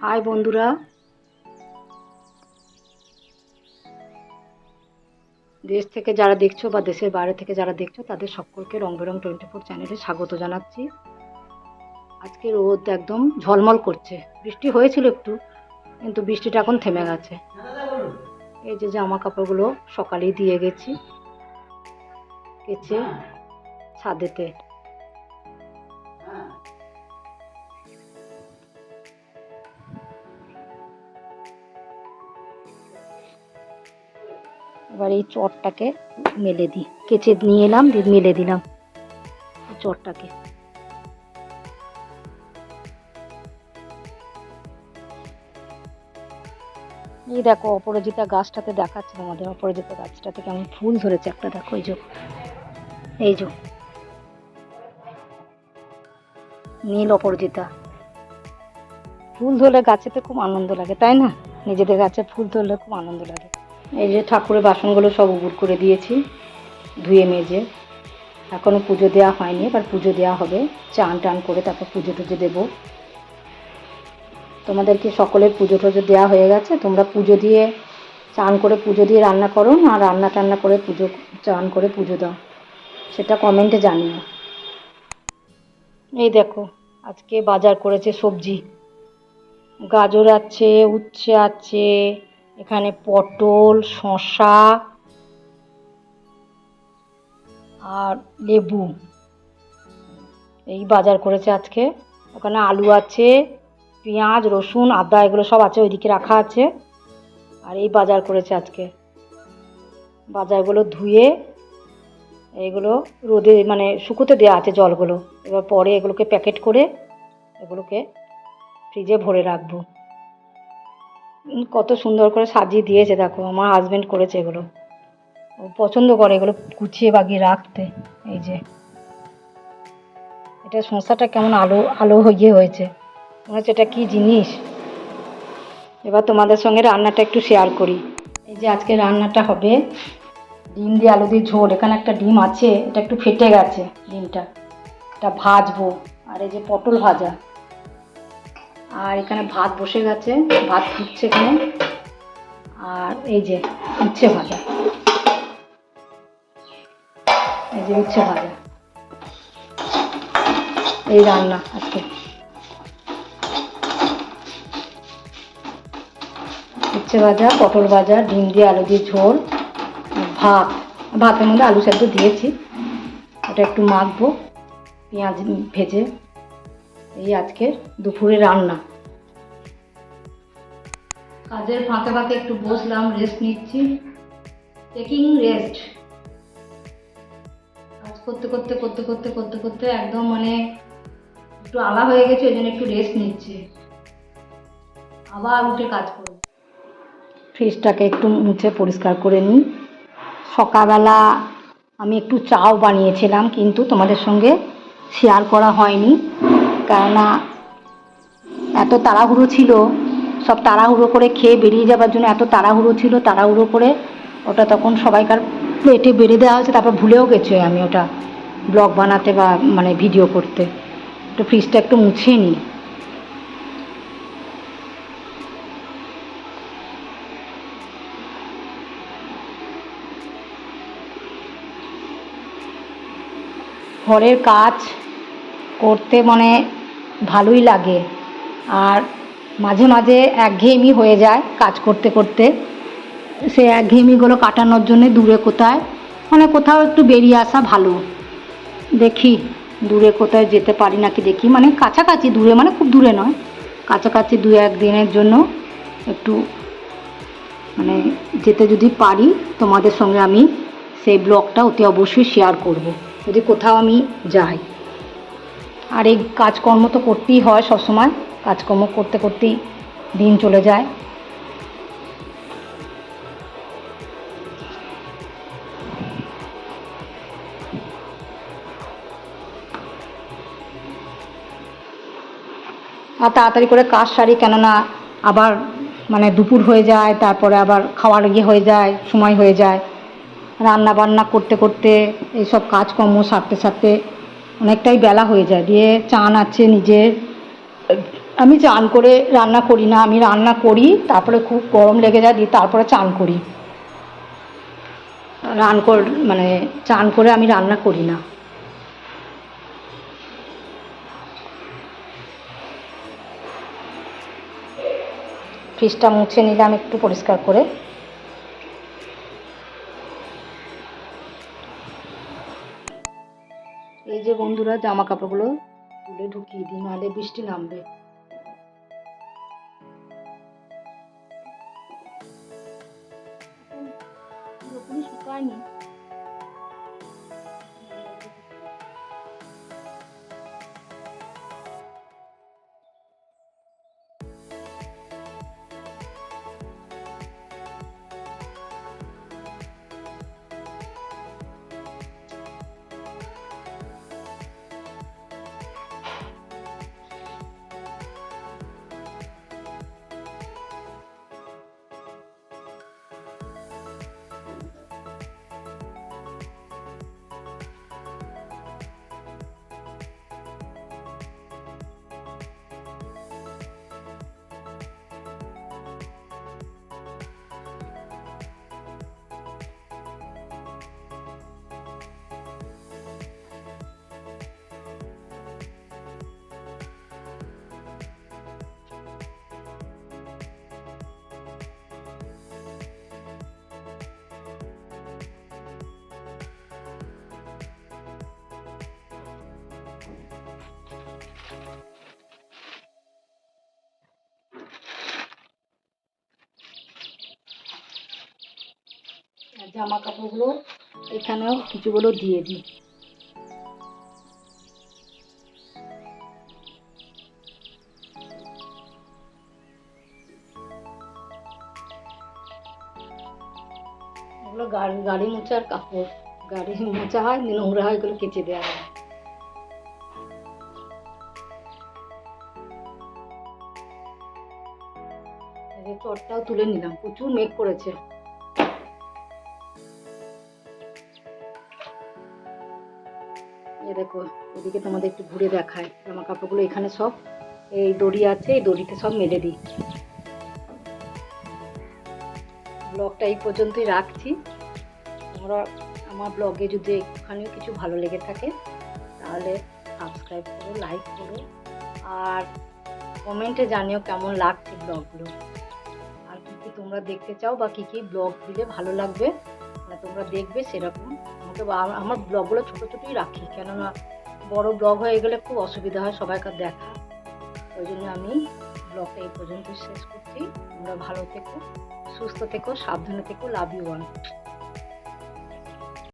High বন্ধুরা। দেশ থেকে যারা দেখছ বা দেশের বাইরে থেকে যারা দেখছ, তাদের সকলকে রং বেরং টোয়েন্টি ফোর চ্যানেলে স্বাগত জানাচ্ছি। আজকে রোদ একদম ঝলমল করছে। বৃষ্টি হয়েছিল একটু, কিন্তু বৃষ্টিটা এখন থেমে গেছে। এই যে জামা কাপড়গুলো সকালেই দিয়ে গেছি। কেচে ছাদেতে। এবার এই চটটাকে মেলে দিই। কেচে নিয়ে এলাম, দিয়ে মেলে দিলাম চটটাকে এই দেখো, অপরাজিতা গাছটাতে দেখাচ্ছে তোমাদের। অপরাজিতা গাছটাতে কেমন ফুল ধরেছে একটা, দেখো এই যে। এই যে। নীল অপরাজিতা। ফুল ধরলে গাছেতে খুব আনন্দ লাগে, তাই না? নিজেদের গাছে ফুল ধরলে খুব আনন্দ লাগে। এই যে ঠাকুরের বাসনগুলো সব উবুর করে দিয়েছি, ধুয়ে মেজে। এখনও পুজো দেওয়া হয়নি, এবার পুজো দেওয়া হবে। চান টান করে তারপর পুজো টুজো দেবো। তোমাদেরকে সকলের পুজো টুজো দেওয়া হয়ে গেছে, তোমরা পুজো দিয়ে চান করে পুজো দিয়ে রান্না করো না, রান্না টান্না করে পুজো, চান করে পুজো দাও। সেটা কমেন্টে জানিও। এই দেখো, আজকে বাজার করেছে সবজি। গাজর আছে, উচ্ছে আছে এখানে পটল, শসা আর লেবু। এই বাজার করেছে আজকে। ওখানে আলু আছে, পেঁয়াজ, রসুন, আদা, এগুলো সব আছে, ওইদিকে রাখা আছে। আর এই বাজার করেছে আজকে। বাজারগুলো ধুয়ে এগুলো রোদে মানে শুকোতে দেওয়া আছে জলগুলো। এবার পরে এগুলোকে প্যাকেট করে এগুলোকে ফ্রিজে ভরে রাখব। কত সুন্দর করে সাজিয়ে দিয়েছে, দেখো, আমার হাজবেন্ড করেছে এগুলো। ও পছন্দ করে এগুলো গুছিয়ে বাগিয়ে রাখতে, এই যে। এটা শসাটা কেমন আলো আলো হয়ে হয়েছে। মনে হচ্ছে এটা কী জিনিস? এবার তোমাদের সঙ্গে রান্নাটা একটু শেয়ার করি। এই যে আজকে রান্নাটা হবে, ডিম দিয়ে আলু দিয়ে ঝোল। এখানে একটা ডিম আছে, এটা একটু ফেটে গেছে, ডিমটা। এটা ভাজবো। আর এই যে পটল ভাজা। আর এখানে ভাত বসে গেছে, ভাত ফুটছে এখানে। আর এই যে উচ্ছে ভাজা। এই যে উচ্ছে ভাজা। এই রান্না আজকে। উচ্ছে ভাজা, পটল ভাজা, ডিম দিয়ে আলু দিয়ে ঝোল, ভাত। ভাতের মধ্যে আলু সেদ্ধ দিয়েছি। ওটা একটু মাখবো। পেঁয়াজ ভেজে এই আজকে দুপুরে রান্না। কাজের ফাঁকে ফাঁকে একটু বসলাম রেস্ট নিচ্ছি। টেকিং রেস্ট কাজ করতে করতে করতে করতে করতে করতে একদম মানে একটু আলা হয়ে গেছে ওই জন্য একটু রেস্ট নিচ্ছি। আবার উঠে কাজ করব। ফ্রিজটাকে একটু মুছে পরিষ্কার করে নিই। সকালবেলা আমি একটু চাও বানিয়েছিলাম কিন্তু তোমাদের সঙ্গে শেয়ার করা হয়নি। কেননা এত তাড়াহুড়ো ছিল, সব তাড়াহুড়ো করে খেয়ে বেরিয়ে যাবার জন্য এত তাড়াহুড়ো ছিল, তাড়াহুড়ো করে ওটা তখন সবাইকার প্লেটে বেড়ে দেওয়া হয়েছে, তারপর ভুলেও গেছি আমি ওটা ব্লগ বানাতে বা মানে ভিডিও করতে। একটু ফ্রিজটা একটু মুছিয়ে নিই। ঘরের কাজ করতে মানে ভালোই লাগে। আর মাঝে মাঝে একঘেয়েমি হয়ে যায় কাজ করতে করতে। সে একঘেয়েমিগুলো কাটানোর জন্য দূরে কোথায়? মানে কোথাও একটু বেরিয়ে আসা ভালো। দেখি দূরে কোথায় যেতে পারি নাকি দেখি। মানে কাছাকাছি দূরে মানে খুব দূরে নয়। কাছাকাছি দু এক দিনের জন্য একটু মানে যেতে যদি পারি, তোমাদের সঙ্গে আমি সেই ব্লগটা অতি অবশ্যই শেয়ার করব। যদি কোথাও আমি যাই। আর এই কাজকর্ম তো করতেই হয় সবসময়। কাজকর্ম করতে করতেই দিন চলে যায়। আর তাড়াতাড়ি করে কাজ সারি, কেননা আবার মানে দুপুর হয়ে যায়, তারপরে আবার খাওয়ার ইয়ে হয়ে যায়, সময় হয়ে যায়। রান্না বান্না করতে করতে এইসব কাজকর্ম সারতে সারতে অনেকটাই বেলা হয়ে যায়। দিয়ে চান আছে নিজের। আমি চান করে রান্না করি না, আমি রান্না করি, তারপরে খুব গরম লেগে যায়, দিয়ে তারপরে চান করি। রান কর মানে চান করে আমি রান্না করি না। ফ্রিজটা মুছে নিলাম একটু পরিষ্কার করে। এই যে বন্ধুরা জামা কাপড়গুলো তুলে ঢুকিয়ে দিই নাহলে বৃষ্টি নামবে। শুকায়নি। জামা কাপড়গুলো এখানেও কিছুগুলো দিয়ে দিই। এগুলো গাড়ি গাড়ি মোছার কাপড়। গাড়ি মোচা হয়, নোংরা হয়, এগুলো কেচে দেওয়া হয়। চটটাও তুলে নিলাম। প্রচুর মেঘ করেছে। এ দেখো, এদিকে তোমাদের একটু ঘুরে দেখায় জামা কাপড়গুলো এখানে সব, এই দড়ি আছে, এই দড়িতে সব মেলে দিই। ব্লগটা এই পর্যন্তই রাখছি। তোমরা আমার ব্লগে যদি একটুখানিও কিছু ভালো লেগে থাকে, তাহলে সাবস্ক্রাইব করো লাইক করো, আর কমেন্টে জানিও কেমন লাগছে ব্লগগুলো। আর কী কী তোমরা দেখতে চাও বা কী কী ব্লগ দিলে ভালো লাগবে মানে তোমরা দেখবে সেরকম। আমাকে আমার ব্লগগুলো ছোটো ছোটোই রাখি, কেননা বড় ব্লগ হয়ে গেলে খুব অসুবিধা হয় সবাইকার দেখা। ওই জন্য আমি ব্লগটা এই পর্যন্ত শেষ করছি। তোমরা ভালো থেকো, সুস্থ থেকো, সাবধানে থেকো লাভ ইউ ওয়ান